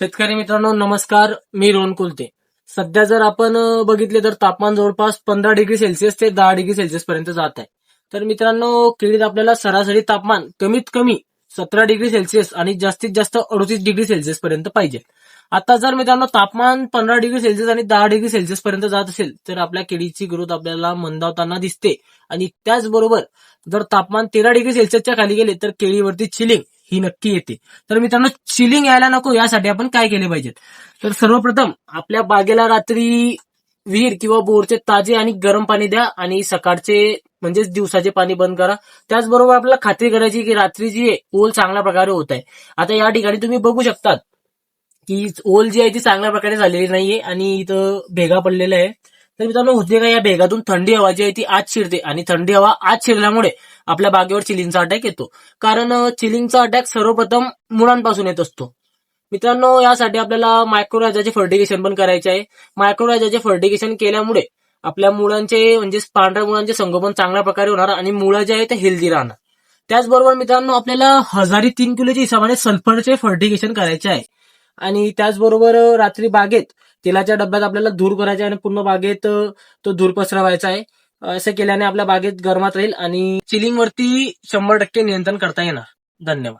शेतकरी मित्रांनो नमस्कार. मी रोहन कुलते. सध्या जर आपण बघितले तर तापमान जवळपास पंधरा डिग्री सेल्सिअस ते दहा डिग्री सेल्सिअस पर्यंत जात आहे. तर मित्रांनो केळीत आपल्याला सरासरी तापमान कमीत कमी सतरा डिग्री सेल्सिअस आणि जास्तीत जास्त अडतीस डिग्री सेल्सिअस पर्यंत पाहिजे. आता जर मित्रांनो तापमान पंधरा डिग्री सेल्सिअस आणि दहा डिग्री सेल्सिअस पर्यंत जात असेल तर आपल्या केळीची ग्रोथ आपल्याला मंदावताना दिसते. आणि त्याचबरोबर जर तापमान तेरा डिग्री सेल्सिअसच्या खाली गेले तर केळीवरती चिलिंग ही नक्की येते. तर मित्रांनो चिलिंग यायला नको यासाठी आपण काय केले पाहिजेत? तर सर्वप्रथम आपल्या बागेला रात्री विहीर किंवा बोरचे ताजे आणि गरम पाणी द्या आणि सकाळचे म्हणजेच दिवसाचे पाणी बंद करा. त्याचबरोबर आपल्याला खात्री करायची की रात्री जी आहे, ओल चांगल्या प्रकारे होत आहे. आता या ठिकाणी तुम्ही बघू शकतात की ओल जी आहे ती चांगल्या प्रकारे झालेली नाहीये आणि इथं भेगा पडलेला आहे. तर मित्रांनो होते का या भेगातून थंडी हवा जी आहे ती आत शिरते आणि थंडी हवा आत शिरल्यामुळे आपल्या बागेवर चिलिंगचा अटॅक येतो. कारण चिलिंगचा अटॅक सर्वप्रथम मुळांपासून येत असतो. मित्रांनो यासाठी आपल्याला मायक्रोराजाचे फर्टिगेशन पण करायचे आहे. मायक्रोराजाचे फर्टिगेशन केल्यामुळे आपल्या मुळांचे म्हणजे पांढऱ्या मुळांचे संगोपन चांगल्या प्रकारे होणार आणि मुळं जे आहे ते हेल्दी राहणार. त्याचबरोबर मित्रांनो आपल्याला हजारी तीन किलोच्या हिशोबाने सल्फरचे फर्टिगेशन करायचे आहे. आणि त्याचबरोबर रात्री बागेत तेलाच्या डब्यात आपल्याला धूर करायचा आणि पूर्ण बागेत तो धूर पसरवायचा आहे. असं केल्याने आपल्या बागेत गरमात राहील आणि चिलिंग वरती शंभर टक्के नियंत्रण करता येणार. धन्यवाद.